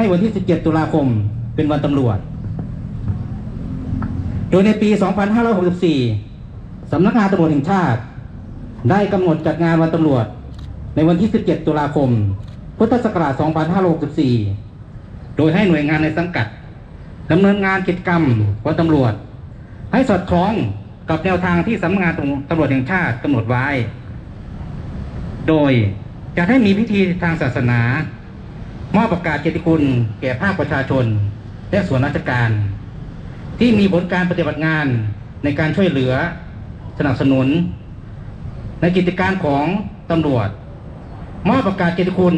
ให้วันที่ 17 ตุลาคมเป็นวันตำรวจ โดยในปี 2564 สำนักงานตำรวจแห่งชาติ ได้กำหนดจัดงานวันตำรวจ ในวันที่ 17 ตุลาคม พุทธศักราช 2564 โดยให้หน่วยงานในสังกัดดำเนินงานกิจกรรมวันตำรวจ ให้สอดคล้องกับแนวทางที่สำนักงานตำรวจแห่งชาติกำหนดไว้ โดยจะให้มีพิธีทางศาสนา มอบประกาศเกียรติคุณแก่ภาคประชาชน และส่วนราชการ ที่มีผลการปฏิบัติงานในการช่วยเหลือสนับสนุน ในกิจการของตำรวจ มอบประกาศเกียรติคุณ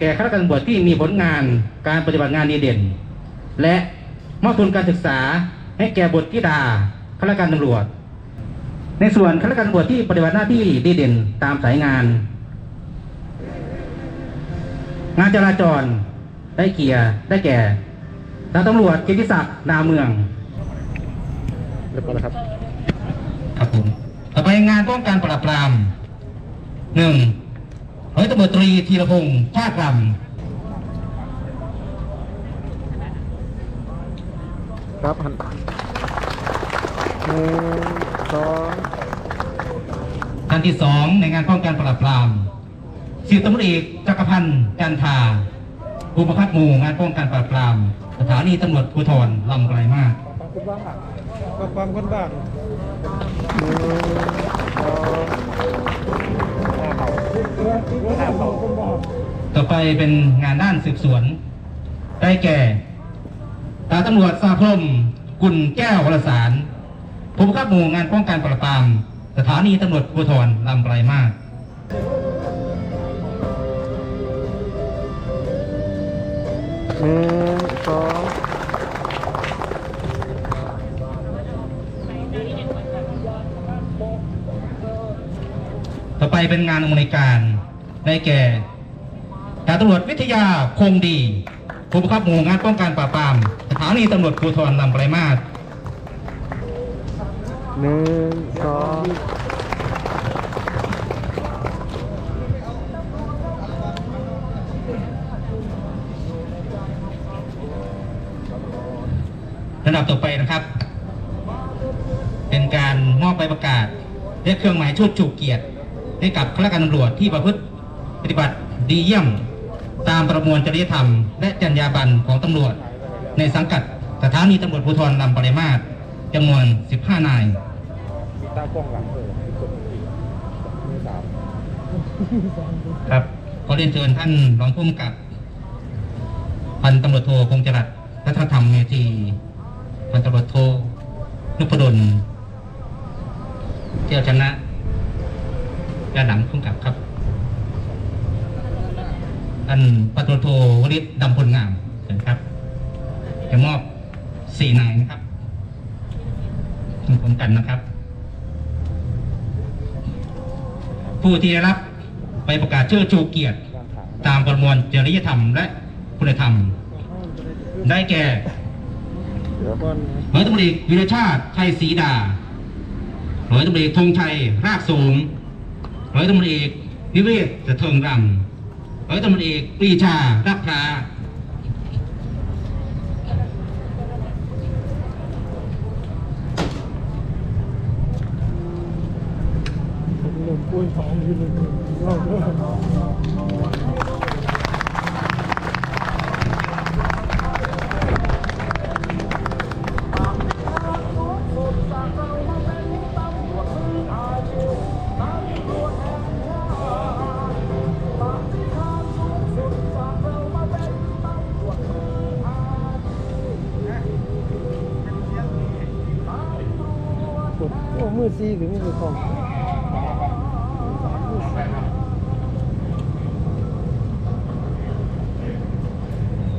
แก่ข้าราชการตำรวจที่มีผลงานการปฏิบัติงานดีเด่น และมอบทุนการศึกษาให้แก่บุตรธิดาข้าราชการตำรวจ ในส่วนข้าราชการตำรวจที่ปฏิบัติหน้าที่ดีเด่นตามสายงาน งานจราจรได้เกียร์ได้แก่ดาบตำรวจเกียรติศักดิ์ดาวเมืองเรียบร้อยแล้วครับ ครับผมต่อไปงานป้องกันปราบปรามหนึ่งร้อยตำรวจตรีธีรพงษ์ชาติรครับหันหนึ่งสองำท่านที่สองในงานป้องกันปราบปราม สิบตำรวจเอกจักรพันธ์จันทาผู้บังคับหมู่งานป้องกันปราบปราม สถานีตำรวจภูธรลำไกลมากฟังฟังคนบ้างสองหน้าเขาหน้าเขาต่อไปเป็นงานด้านสืบสวน ได้แก่ตาตำรวจสาพรมกุลแก้ววรสารผู้บังคับหมู่งานป้องกันปราบปราม สถานีตำรวจภูธรลำไกลมาก หนึ่งสองต่อไปเป็นงานอำนวยการได้แก่ดาบตำรวจวิทยาคงดีผู้บังคับหมู่งานป้องกันปราบปรามสถานีตำรวจภูธรลำไกลมากหนึ่งสอง ระดับต่อไปนะครับ เป็นการมอบใบประกาศและเครื่องหมายชูชูเกียรติให้กับข้าราชการตำรวจที่ประพฤติปฏิบัติดีเยี่ยม ตามประมวลจริยธรรม และจรรยาบรรณของตำรวจ ในสังกัดสถานีตำรวจภูธรลำปริมาตรจำนวน 15 นายตากล้องหลังเลยกดสี่มือสามครับขอเรียนเชิญท่านรองผู้กำกับ พันตำรวจโทพงษ์จรัสรัฐธรรมเมธี พันตำรวจโทนุพดลเที่ยวชนะด้านหลังผู้กำกับครับท่านพันตำรวจโทวริศดำพลงามเชิญครับจะมอบสี่นายนะครับผมกันนะครับ ผู้ที่ได้รับใบประกาศเชิดชูเกียรติ ตามประมวลจริยธรรมและคุณธรรม ได้แก่ ร้อยตำรวจเอกวิรชาติชัยศรีดา ร้อยตำรวจเอกธงชัย รากสูงร้อยตำรวจเอกนิเวศจะเทิงรำร้อยตำรวจเอกปรีชา รักพราหนึ่งปุ้ยสองยืนหนึ่งรอ มือซีหรือมือของ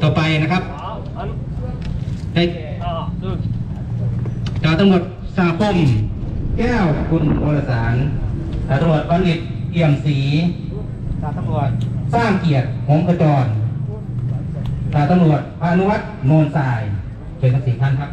ต่อไปนะครับ ได้จ่าตำรวจสาคม แก้วคุณวรสารจ่าตำรวจบัณฑิตเอี่ยมศรีจ่าตำรวจสร้างเกียรติหงกระจรจ่าตำรวจพานุวัฒน์โนนทรายเชิญทั้งสี่ท่านครับ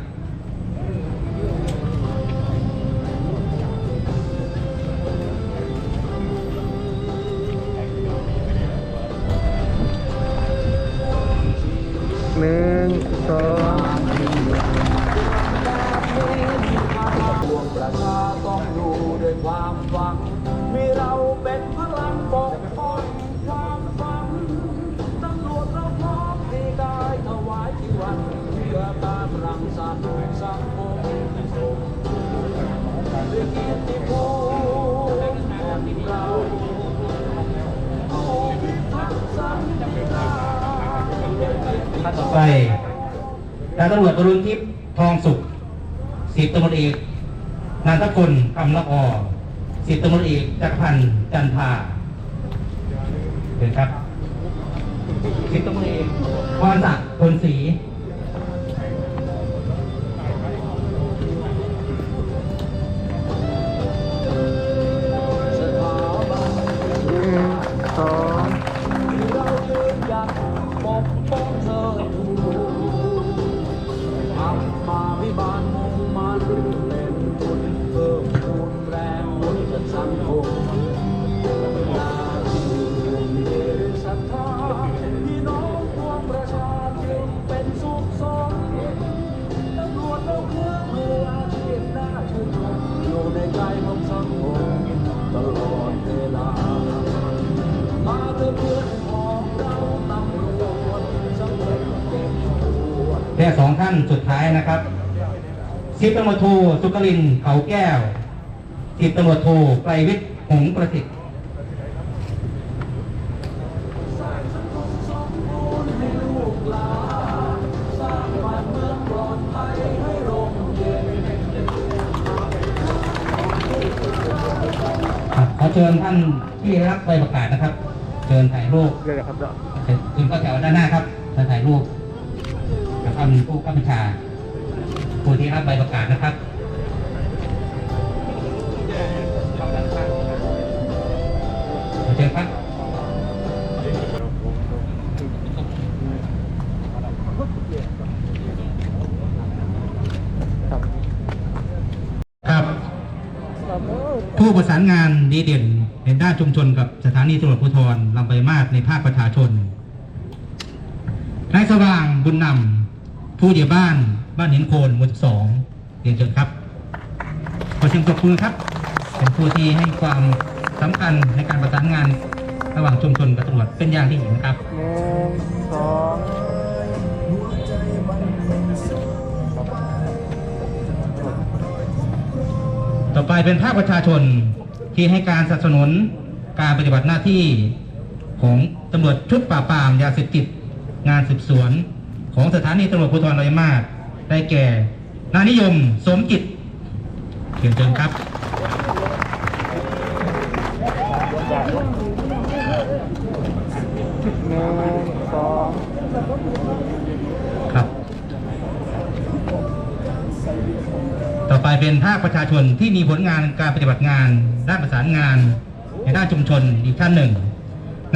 ความหวัง มีเราเป็นพลังปกป้องความฝันตำรวจเราพร้อมที่กายถวายชีวันเพื่อการรังสรรค์สังคมสมด้วยเกียรติภูมิของเราผู้พิทักษ์สันติราษฎร์ท่านต่อไปดาบตำรวจรุณทิพย์ทองสุขสิบตำรวจเอกนันทพลคำละออ สิบตำรวจเอกจักรพันธ์จันทาเห็นครับสิบตำรวจเอกพรศักดิ์พลศรี ตัวแค่สองท่านสุดท้ายนะครับสิบตำรวจโทสุกลินเขาแก้วสิบตำรวจโทไกรวิทย์หงส์ประสิทธิ์สร้างสังคมสมบูรณ์ให้ลูกหลานสร้างบ้านเมืองปลอดภัยให้ร่มเย็นครับขอเชิญท่านที่รับใบประกาศนะครับ เชิญถ่ายรูปเดี๋ยวครับเดี๋ยวคุณก็แถวด้านหน้าครับจะถ่ายรูปกับ ท่านผู้กำกัญชาผู้ที่รับใบประกาศนะครับเชิญครับครับผู้ประสานงานดีเด่นในด้านชุมชนกับสถานีตำรวจภูธรลำไปลายมาศในภาคประชาชนนายสว่างบุญนำ ผู้ใหญ่บ้านบ้านหินโคนหมู่สองเรียนเชิญครับ ขอเชิญขอบคุณครับ เป็นผู้ที่ให้ความสำคัญในการประสานงานระหว่างชุมชนกับตำรวจเป็นอย่างที่เห็นครับหนึ่งสองต่อไปเป็นภาคประชาชนที่ให้การสนับสนุนการปฏิบัติหน้าที่ของตำรวจชุดปราบปรามยาเสพติดงานสืบสวน ของสถานีตำรวจภูธรรอยมาศได้แก่ นานิยม สมจิตเขียนเชิญครับหนึ่งสองครับ ต่อไปเป็นภาคประชาชนที่มีผลงานการปฏิบัติงาน ด้านประสานงาน ในด้านชุมชนอีกท่านหนึ่ง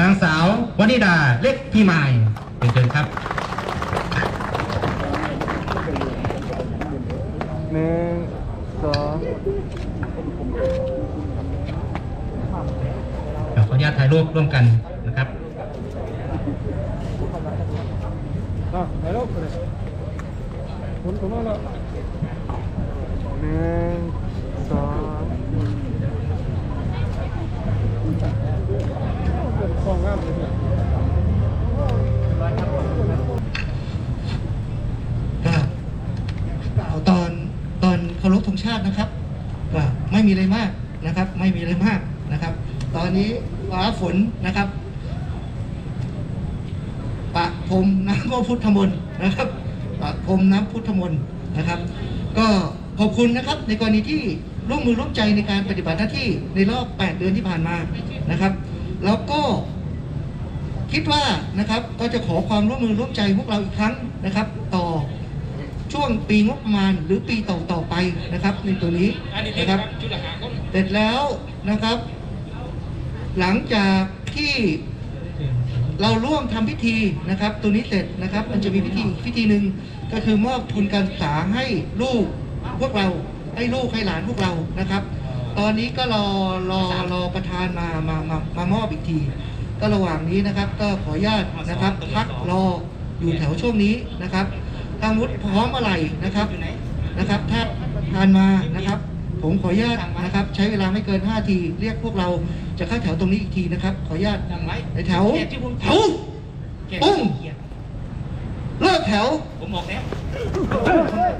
นางสาววนิดาเล็กพี่มายเรียนเชิญครับ หนึ่งสองขออนุญาตถ่ายรูปร่วมกันนะครับอะไปแล้วไปเลยคุณคุณมาแล้วหนึ่งสองสองงามเลยเนี่ย ก็กล่าวตอนตอนเคารพธ งชาตินะครับก็ไม่มีอะไรมากนะครับ ไม่มีอะไรมากนะครับ ตอนนี้ฟ้าฝนนะครับปะพรมน้ำพุทธมนต์นะครับปะพรมน้ำพุทธมนต์นะครับ ก็ขอบคุณนะครับในกรณีที่ร่วมมือร่วมใจในการปฏิบัติหน้าที่ในรอบ 8 เดือนที่ผ่านมานะครับ แล้วก็คิดว่านะครับก็จะขอความร่วมมือร่วมใจพวกเราอีกครั้งนะครับ ต่อ ช่วงปีงบประมาณหรือปีต่อต่อๆไปนะครับ ในตัวนี้นะครับเสร็จแล้วนะครับ หลังจากที่เราร่วมทำพิธีนะครับ ตัวนี้เสร็จนะครับ มันจะมีพิธีพิธีหนึ่งก็คือมอบทุนการศึกษาให้ลูกพวกเราให้ลูกให้หลานพวกเรานะครับ ตอนนี้ก็รอรอรอประธานมามามามามอบอีกที ก็ระหว่างนี้นะครับ ก็ขออนุญาตนะครับพักรออยู่แถวช่วงนี้นะครับ อาวุธพร้อมอะไรนะครับนะครับ ถ้าทานมานะครับ ผมขออนุญาตนะครับ ใช้เวลาไม่เกิน 5 ที เรียกพวกเราจะเข้าแถวตรงนี้อีกทีนะครับ ขออนุญาตในแถวแถวปุ้งเลิกแถว ผมบอกแล้ว